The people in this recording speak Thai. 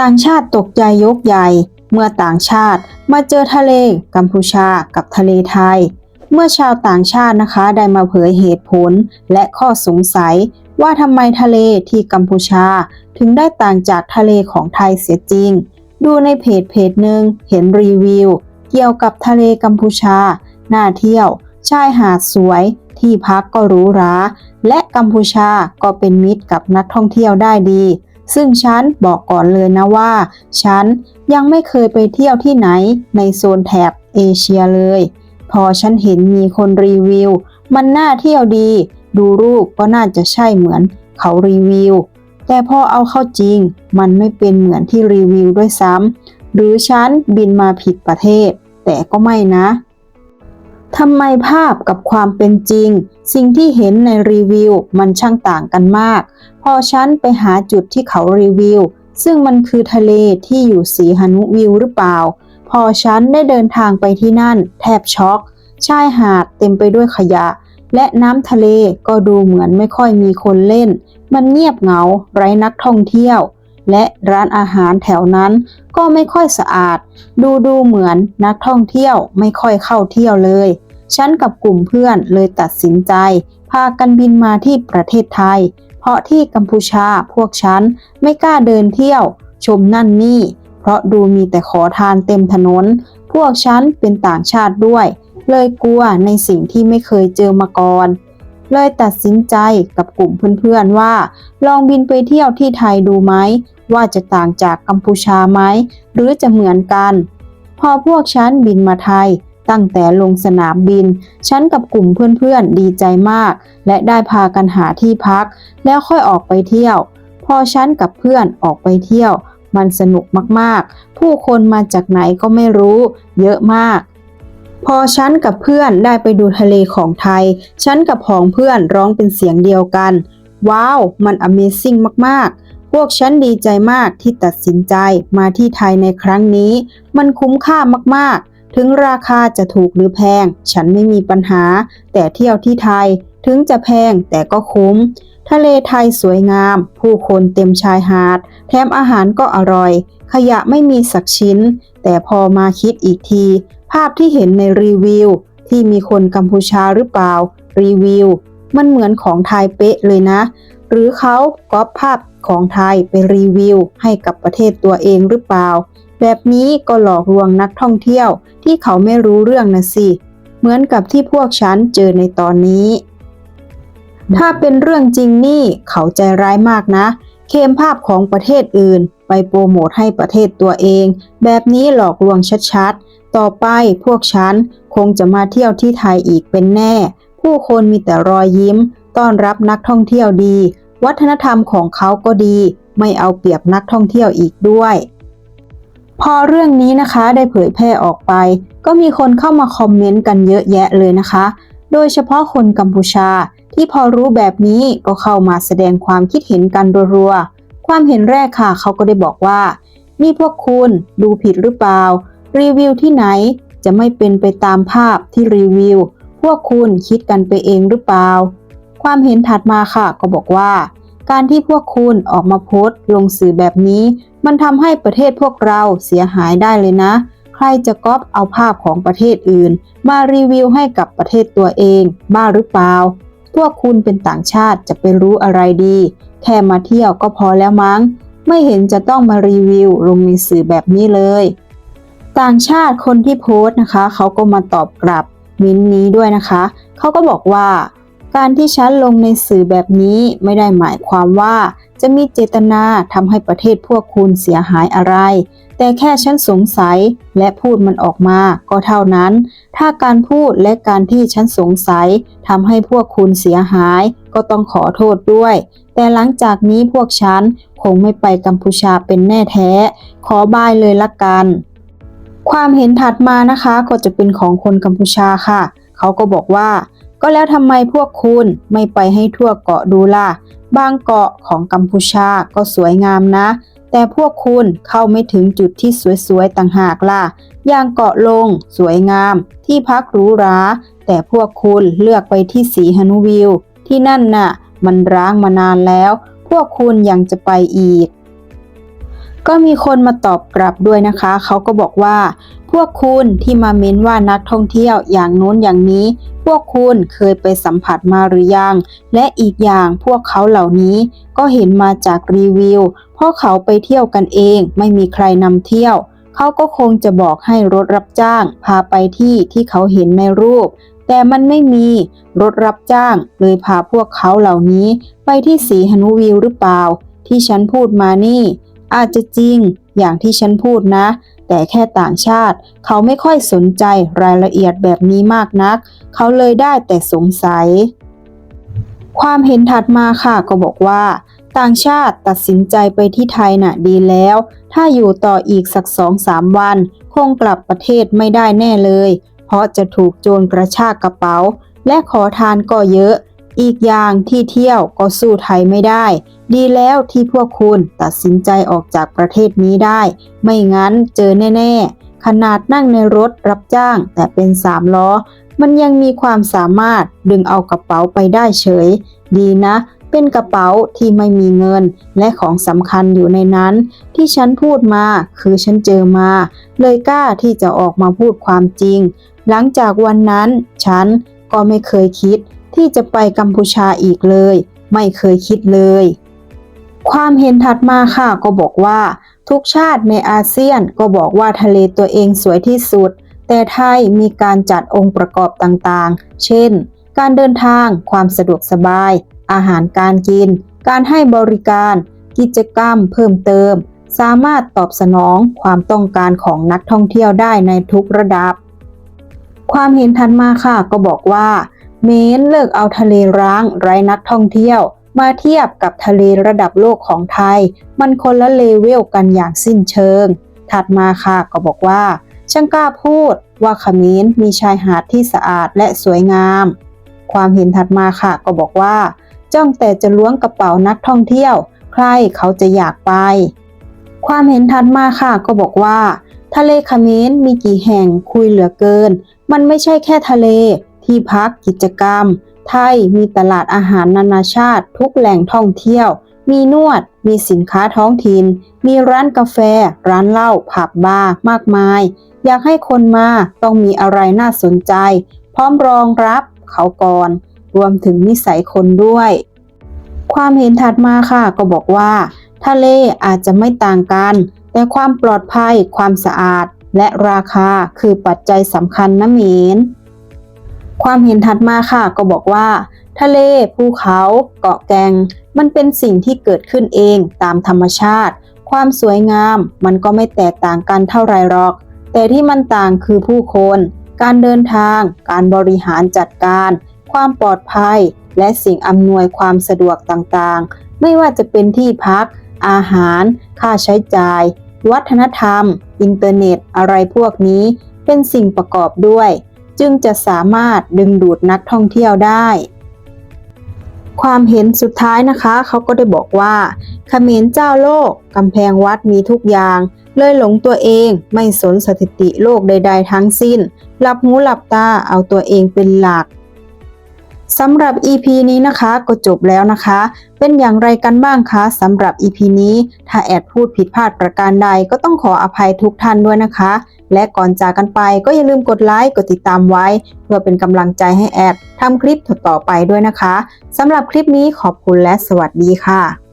ต่างชาติตกใจยกใหญ่ เมื่อต่างชาติมาเจอทะเลกัมพูชากับทะเลไทย เมื่อชาวต่างชาตินะคะได้มาเผยเหตุผลและข้อสงสัย ว่าทำไมทะเลที่กัมพูชาถึงได้ต่างจากทะเลของไทยเสียจริง ดูในเพจเพจหนึ่งเห็นรีวิว เกี่ยวกับทะเลกัมพูชา น่าเที่ยว ชายหาดสวย ที่พักก็หรูหรา และกัมพูชาก็เป็นมิตรกับนักท่องเที่ยวได้ดี ซึ่งฉันบอกก่อนเลยนะว่า ฉันยังไม่เคยไปเที่ยวที่ไหนในโซนแถบเอเชียเลย พอฉันเห็นมีคนรีวิว มันน่าเที่ยวดี ดูรูปก็น่าจะใช่เหมือนเขารีวิว แต่พอเอาเข้าจริง มันไม่เป็นเหมือนที่รีวิวด้วยซ้ำหรือฉันบินมาผิดประเทศ แต่ก็ไม่นะ ทำไมภาพกับความเป็นจริง สิ่งที่เห็นในรีวิวมันช่างต่างกันมาก พอฉันไปหาจุดที่เขารีวิว ซึ่งมันคือทะเลที่อยู่สีหนุวิวหรือเปล่า พอฉันได้เดินทางไปที่นั่น แทบช็อก ชายหาดเต็มไปด้วยขยะ และน้ำทะเลก็ดูเหมือนไม่ค่อยมีคนเล่น มันเงียบเหงา ไร้นักท่องเที่ยว และร้านอาหารแถวนั้นก็ไม่ค่อยสะอาด ดูดูเหมือนนักท่องเที่ยวไม่ค่อยเข้าเที่ยวเลย ฉันกับกลุ่มเพื่อนเลยตัดสินใจ พากันบินมาที่ประเทศไทย เพราะที่กัมพูชาพวกฉันไม่กล้าเดินเที่ยว ชมนั่นนี่ เพราะดูมีแต่ขอทานเต็มถนน พวกฉันเป็นต่างชาติด้วย เลยกลัวในสิ่งที่ไม่เคยเจอมาก่อนเลยตัดสินใจกับกลุ่มเพื่อนๆว่า ลองบินไปเที่ยวที่ไทยดูไหม ว่าจะต่างจากกัมพูชาไหม หรือจะเหมือนกัน พอพวกฉันบินมาไทย ตั้งแต่ลงสนามบิน ฉันกับกลุ่มเพื่อนๆดีใจมาก และได้พากันหาที่พัก แล้วค่อยออกไปเที่ยว พอฉันกับเพื่อนออกไปเที่ยว มันสนุกมากๆ ผู้คนมาจากไหนก็ไม่รู้ เยอะมากพอฉันกับเพื่อนได้ไปดูทะเลของไทย ฉันกับผองเพื่อนร้องเป็นเสียงเดียวกัน ว้าว มัน Amazing มาก ๆ พวกฉันดีใจมากที่ตัดสินใจมาที่ไทยในครั้งนี้ มันคุ้มค่ามาก ๆ ถึงราคาจะถูกหรือแพง ฉันไม่มีปัญหา แต่เที่ยวที่ไทยถึงจะแพงแต่ก็คุ้ม ทะเลไทยสวยงาม ผู้คนเต็มชายหาด แถมอาหารก็อร่อย ขยะไม่มีสักชิ้น แต่พอมาคิดอีกที ภาพที่เห็นในรีวิว ที่มีคนกัมพูชาหรือเปล่า รีวิว มันเหมือนของไทยเป๊ะเลยนะ หรือเขาก๊อปภาพของไทยไปรีวิว ให้กับประเทศตัวเองหรือเปล่าแบบนี้ก็หลอกลวงนักท่องเที่ยวที่เขาไม่รู้เรื่องนะสิ เหมือนกับที่พวกฉันเจอในตอนนี้ ถ้าเป็นเรื่องจริงนี่เขาใจร้ายมากนะ เคมภาพของประเทศอื่น ไปโปรโมทให้ประเทศตัวเอง แบบนี้หลอกลวงชัดๆ ต่อไปพวกฉันคงจะมาเที่ยวที่ไทยอีกเป็นแน่ ผู้คนมีแต่รอยยิ้ม ต้อนรับนักท่องเที่ยวดี วัฒนธรรมของเขาก็ดี ไม่เอาเปรียบนักท่องเที่ยวอีกด้วย พอเรื่องนี้นะคะได้เผยแพร่ออกไป ก็มีคนเข้ามาคอมเมนต์กันเยอะแยะเลยนะคะ โดยเฉพาะคนกัมพูชา ที่พอรู้แบบนี้ก็เข้ามาแสดงความคิดเห็นกันรัวๆ ความเห็นแรกค่ะ เขาก็ได้บอกว่า นี่พวกคุณดูผิดหรือเปล่า รีวิวที่ไหนจะไม่เป็นไปตามภาพที่รีวิว พวกคุณคิดกันไปเองหรือเปล่า ความเห็นถัดมาค่ะก็บอกว่า การที่พวกคุณออกมาโพสต์ลงสื่อแบบนี้ มันทำให้ประเทศพวกเราเสียหายได้เลยนะ ใครจะก๊อปเอาภาพของประเทศอื่น มารีวิวให้กับประเทศตัวเอง บ้าหรือเปล่า พวกคุณเป็นต่างชาติจะไปรู้อะไรดี แค่มาเที่ยวก็พอแล้วมั้ง ไม่เห็นจะต้องมารีวิวลงในสื่อแบบนี้เลย ต่างชาติคนที่โพสต์นะคะ เขาก็มาตอบกลับมิ้นนี้ด้วยนะคะ เขาก็บอกว่า การที่ฉันลงในสื่อแบบนี้ไม่ได้หมายความว่า จะมีเจตนาทำให้ประเทศพวกคุณเสียหายอะไร แต่แค่ฉันสงสัยและพูดมันออกมาก็เท่านั้น ถ้าการพูดและการที่ฉันสงสัยทำให้พวกคุณเสียหาย ก็ต้องขอโทษด้วย แต่หลังจากนี้พวกฉันคงไม่ไปกัมพูชาเป็นแน่แท้ ขอบายเลยละกัน ความเห็นถัดมานะคะก็จะเป็นของคนกัมพูชาค่ะ เขาก็บอกว่า ก็แล้วทำไมพวกคุณไม่ไปให้ทั่วเกาะดูล่ะ บางเกาะของกัมพูชาก็สวยงามนะ แต่พวกคุณเข้าไม่ถึงจุดที่สวยๆต่างหากล่ะ อย่างเกาะลง สวยงาม ที่พักหรูหรา แต่พวกคุณเลือกไปที่สีหนุวิว ที่นั่นน่ะ มันร้างมานานแล้ว พวกคุณยังจะไปอีก ก็มีคนมาตอบกลับด้วยนะคะ เขาก็บอกว่า พวกคุณที่มาเม้นว่านักท่องเที่ยวอย่างโน้นอย่างนี้ พวกคุณเคยไปสัมผัสมาหรือยัง และอีกอย่างพวกเขาเหล่านี้ก็เห็นมาจากรีวิว เพราะเขาไปเที่ยวกันเองไม่มีใครนำเที่ยวเขาก็คงจะบอกให้รถรับจ้าง พาไปที่ที่เขาเห็นในรูป แต่มันไม่มีรถรับจ้างเลยพาพวกเขาเหล่านี้ ไปที่สีหนุวิวหรือเปล่า ที่ฉันพูดมานี่ อาจจะจริงอย่างที่ฉันพูดนะ แต่แค่ต่างชาติ เขาไม่ค่อยสนใจรายละเอียดแบบนี้มากนัก เขาเลยได้แต่สงสัย ความเห็นถัดมาค่ะก็บอกว่า ต่างชาติตัดสินใจไปที่ไทยน่ะดีแล้ว ถ้าอยู่ต่ออีกสักสองสามวัน คงกลับประเทศไม่ได้แน่เลย เพราะจะถูกโจรกระชากกระเป๋า และขอทานก็เยอะ อีกอย่างที่เที่ยวก็สู้ไทยไม่ได้ ดีแล้วที่พวกคุณตัดสินใจออกจากประเทศนี้ได้ ไม่งั้นเจอแน่ๆ ขนาดนั่งในรถรับจ้างแต่เป็นสามล้อ มันยังมีความสามารถดึงเอากระเป๋าไปได้เฉย ดีนะ เป็นกระเป๋าที่ไม่มีเงินและของสำคัญอยู่ในนั้น ที่ฉันพูดมาคือฉันเจอมา เลยกล้าที่จะออกมาพูดความจริง หลังจากวันนั้นฉันก็ไม่เคยคิด ที่จะไปกัมพูชาอีกเลย ไม่เคยคิดเลย ความเห็นถัดมาค่ะก็บอกว่า ทุกชาติในอาเซียนก็บอกว่าทะเลตัวเองสวยที่สุด แต่ไทยมีการจัดองค์ประกอบต่างๆ เช่น การเดินทาง ความสะดวกสบาย อาหารการกิน การให้บริการ กิจกรรมเพิ่มเติม สามารถตอบสนองความต้องการของนักท่องเที่ยวได้ในทุกระดับความเห็นถัดมาค่ะก็บอกว่า เมนเลิกเอาทะเลร้างไร้นักท่องเที่ยว มาเทียบกับทะเลระดับโลกของไทย มันคนละเลเวลกันอย่างสิ้นเชิง ถัดมาค่ะก็บอกว่า ช่างกล้าพูดว่าขมรมีชายหาดที่สะอาดและสวยงาม ความเห็นถัดมาค่ะก็บอกว่า จ้องแต่จะล้วงกระเป๋านักท่องเที่ยว ใครเขาจะอยากไป ความเห็นถัดมาค่ะก็บอกว่า ทะเลขมรมีกี่แห่งคุยเหลือเกิน มันไม่ใช่แค่ทะเล ที่พักกิจกรรม ไทยมีตลาดอาหารนานาชาติ ทุกแหล่งท่องเที่ยว มีนวด มีสินค้าท้องถิ่น มีร้านกาแฟ ร้านเหล้า ผับบาร์ มากมาย อยากให้คนมาต้องมีอะไรน่าสนใจ พร้อมรองรับเขาก่อน รวมถึงนิสัยคนด้วย ความเห็นถัดมาค่ะก็บอกว่า ทะเลอาจจะไม่ต่างกัน แต่ความปลอดภัย ความสะอาด และราคาคือปัจจัยสำคัญนะเมน ความเห็นถัดมาค่ะก็บอกว่า ทะเลภูเขาเกาะแกง มันเป็นสิ่งที่เกิดขึ้นเองตามธรรมชาติ ความสวยงามมันก็ไม่แตกต่างกันเท่าไรหรอก แต่ที่มันต่างคือผู้คน การเดินทาง การบริหารจัดการ ความปลอดภัย และสิ่งอำนวยความสะดวกต่างๆ ไม่ว่าจะเป็นที่พัก อาหาร ค่าใช้จ่าย วัฒนธรรม อินเทอร์เน็ต อะไรพวกนี้ เป็นสิ่งประกอบด้วย จึงจะสามารถดึงดูดนักท่องเที่ยวได้ ความเห็นสุดท้ายนะคะ เขาก็ได้บอกว่าเขมรเจ้าโลกกำแพงวัดมีทุกอย่าง เลยหลงตัวเองไม่สนสถิติโลกใด ๆ ทั้งสิ้น หลับหูหลับตาเอาตัวเองเป็นหลัก สำหรับ EP นี้นะคะก็จบแล้วนะคะ เป็นอย่างไรกันบ้างคะสำหรับ EP นี้ถ้าแอดพูดผิดพลาดประการใดก็ต้องขออภัยทุกท่านด้วยนะคะ และก่อนจากกันไปก็อย่าลืมกดไลค์กดติดตามไว้ เพื่อเป็นกำลังใจให้แอดทำคลิปต่อๆไปด้วยนะคะสำหรับคลิปนี้ขอบคุณและสวัสดีค่ะ